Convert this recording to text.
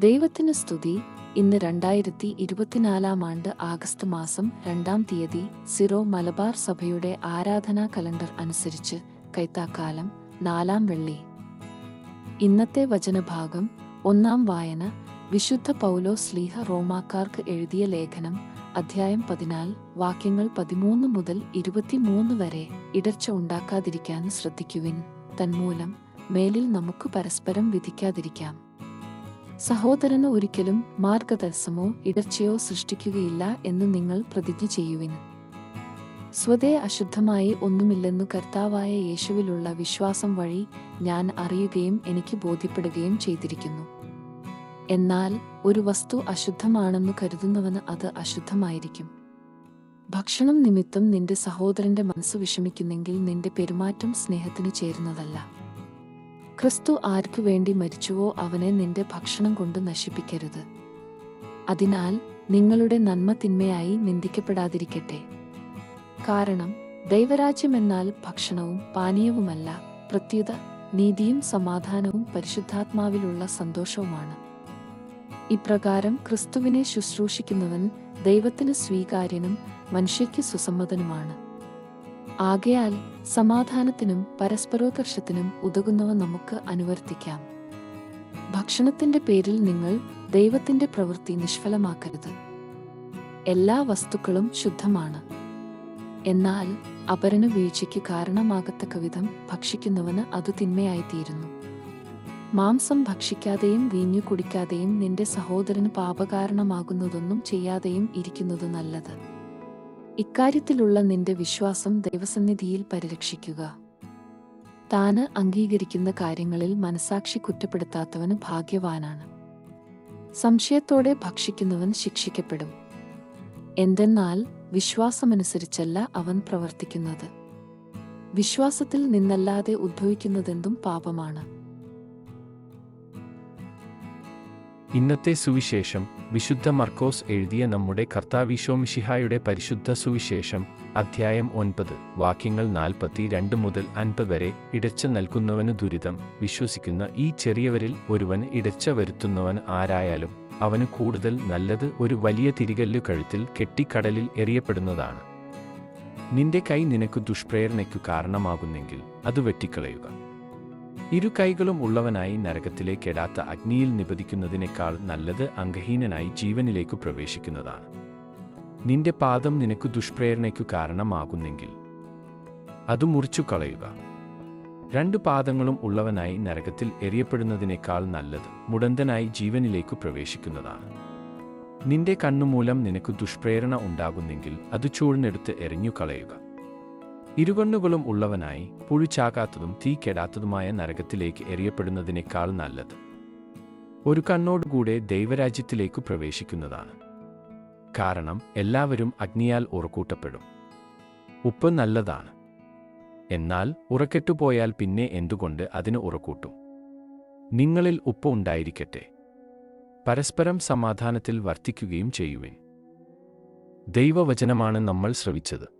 ദൈവത്തിന് സ്തുതി. ഇന്ന് രണ്ടായിരത്തി ഇരുപത്തിനാലാം ആണ്ട് ആഗസ്റ്റ് മാസം രണ്ടാം തീയതി സിറോ മലബാർ സഭയുടെ ആരാധനാ കലണ്ടർ അനുസരിച്ച് കൈത്താക്കാലം നാലാം വെള്ളി. ഇന്നത്തെ വചനഭാഗം ഒന്നാം വായന വിശുദ്ധ പൗലോ സ്ലീഹ റോമാക്കാർക്ക് എഴുതിയ ലേഖനം അധ്യായം പതിനാല് വാക്യങ്ങൾ പതിമൂന്ന് മുതൽ ഇരുപത്തിമൂന്ന് വരെ ഇടർച്ച ഉണ്ടാക്കാതിരിക്കാൻ ശ്രദ്ധിക്കുവിൻ. തന്മൂലം മേലിൽ നമുക്ക് പരസ്പരം വിധിക്കാതിരിക്കാം. സഹോദരന് ഒരിക്കലും മാർഗതടസ്സമോ ഇടർച്ചയോ സൃഷ്ടിക്കുകയില്ല എന്ന് നിങ്ങൾ പ്രതിജ്ഞ ചെയ്യുവിന് സ്വതേ അശുദ്ധമായി ഒന്നുമില്ലെന്നു കർത്താവായ യേശുവിലുള്ള വിശ്വാസം വഴി ഞാൻ അറിയുകയും എനിക്ക് ബോധ്യപ്പെടുകയും ചെയ്തിരിക്കുന്നു. എന്നാൽ ഒരു വസ്തു അശുദ്ധമാണെന്നു കരുതുന്നവന് അത് അശുദ്ധമായിരിക്കും. ഭക്ഷണം നിമിത്തം നിന്റെ സഹോദരന്റെ മനസ്സ് വിഷമിക്കുന്നെങ്കിൽ നിന്റെ പെരുമാറ്റം സ്നേഹത്തിന് ചേരുന്നതല്ല. ക്രിസ്തു ആർക്കു വേണ്ടി മരിച്ചുവോ അവനെ നിന്റെ ഭക്ഷണം കൊണ്ട് നശിപ്പിക്കരുത്. അതിനാൽ നിങ്ങളുടെ നന്മ തിന്മയായി നിന്ദിക്കപ്പെടാതിരിക്കട്ടെ. കാരണം ദൈവരാജ്യം എന്നാൽ ഭക്ഷണവും പാനീയവുമല്ല പ്രത്യുത നീതിയും സമാധാനവും പരിശുദ്ധാത്മാവിലുള്ള സന്തോഷവുമാണ്. ഇപ്രകാരം ക്രിസ്തുവിനെ ശുശ്രൂഷിക്കുന്നവൻ ദൈവത്തിന് സ്വീകാര്യനും മനുഷ്യയ്ക്ക് സുസമ്മതനുമാണ്. ആകയാൽ സമാധാനത്തിനും പരസ്പരോത്കർഷത്തിനും ഉതകുന്നവ നമുക്ക് അനുവർത്തിക്കാം. ഭക്ഷണത്തിന്റെ പേരിൽ നിങ്ങൾ ദൈവത്തിന്റെ പ്രവൃത്തി നിഷ്ഫലമാക്കരുത്. എല്ലാ വസ്തുക്കളും ശുദ്ധമാണ്. എന്നാൽ അപരന് വീഴ്ചയ്ക്ക് കാരണമാകത്തക്ക വിധം ഭക്ഷിക്കുന്നവന് അത് തിന്മയായിത്തീരുന്നു. മാംസം ഭക്ഷിക്കാതെയും വീഞ്ഞു കുടിക്കാതെയും നിന്റെ സഹോദരന് പാപകാരണമാകുന്നതൊന്നും ചെയ്യാതെയും ഇരിക്കുന്നത് നല്ലത്. ഇക്കാര്യത്തിലുള്ള നിന്റെ വിശ്വാസം ദൈവസന്നിധിയിൽ പരിരക്ഷിക്കുക. താന് അംഗീകരിക്കുന്ന കാര്യങ്ങളിൽ മനസാക്ഷി കുറ്റപ്പെടുത്താത്തവന് ഭാഗ്യവാനാണ്. സംശയത്തോടെ ഭക്ഷിക്കുന്നവൻ ശിക്ഷിക്കപ്പെടും. എന്തെന്നാൽ വിശ്വാസമനുസരിച്ചല്ല അവൻ പ്രവർത്തിക്കുന്നത്. വിശ്വാസത്തിൽ നിന്നല്ലാതെ ഉദ്ഭവിക്കുന്നതെന്തും പാപമാണ്. ഇന്നത്തെ സുവിശേഷം വിശുദ്ധ മർക്കോസ് എഴുതിയ നമ്മുടെ കർത്താവിശോമിഷിഹായുടെ പരിശുദ്ധ സുവിശേഷം അധ്യായം ഒൻപത് വാക്യങ്ങൾ നാൽപ്പത്തി രണ്ട് മുതൽ അൻപത് വരെ ഇടച്ച നൽകുന്നവന് ദുരിതം വിശ്വസിക്കുന്ന ഈ ചെറിയവരിൽ ഒരുവൻ ഇടച്ച വരുത്തുന്നവൻ ആരായാലും അവന് കൂടുതൽ നല്ലത് ഒരു വലിയ തിരികല്ലു കഴുത്തിൽ കെട്ടിക്കടലിൽ എറിയപ്പെടുന്നതാണ്. നിന്റെ കൈ നിനക്ക് ദുഷ്പ്രേരണയ്ക്കു കാരണമാകുന്നെങ്കിൽ അത് വെട്ടിക്കളയുക. ഇരു കൈകളും ഉള്ളവനായി നരകത്തിലേക്കെടാത്ത അഗ്നിയിൽ നിപതിക്കുന്നതിനേക്കാൾ നല്ലത് അംഗഹീനനായി ജീവനിലേക്കു പ്രവേശിക്കുന്നതാണ്. നിന്റെ പാദം നിനക്ക് ദുഷ്പ്രേരണയ്ക്കു കാരണമാകുന്നെങ്കിൽ അത് മുറിച്ചു കളയുക രണ്ടു പാദങ്ങളും ഉള്ളവനായി നരകത്തിൽ എറിയപ്പെടുന്നതിനേക്കാൾ നല്ലത് മുടന്തനായി ജീവനിലേക്കു പ്രവേശിക്കുന്നതാണ്. നിന്റെ കണ്ണുമൂലം നിനക്ക് ദുഷ്പ്രേരണ ഉണ്ടാകുന്നെങ്കിൽ അത് ചൂഴ്ന്നെടുത്ത് എറിഞ്ഞു കളയുക ഇരുകണ്ണുകളും ഉള്ളവനായി പുഴിച്ചാകാത്തതും തീ കെടാത്തതുമായ നരകത്തിലേക്ക് എറിയപ്പെടുന്നതിനേക്കാൾ നല്ലത്. ഒരു കണ്ണോടുകൂടെ ദൈവരാജ്യത്തിലേക്ക് പ്രവേശിക്കുന്നതാണ്. കാരണം എല്ലാവരും അഗ്നിയാൽ ഉറക്കൂട്ടപ്പെടും. ഉപ്പ് നല്ലതാണ്. എന്നാൽ ഉറക്കെട്ടുപോയാൽ പിന്നെ എന്തുകൊണ്ട് അതിന് ഉറക്കൂട്ടും? നിങ്ങളിൽ ഉപ്പ് ഉണ്ടായിരിക്കട്ടെ. പരസ്പരം സമാധാനത്തിൽ വർത്തിക്കുകയും ചെയ്യുവിൻ. ദൈവവചനമാണ് നമ്മൾ ശ്രവിച്ചത്.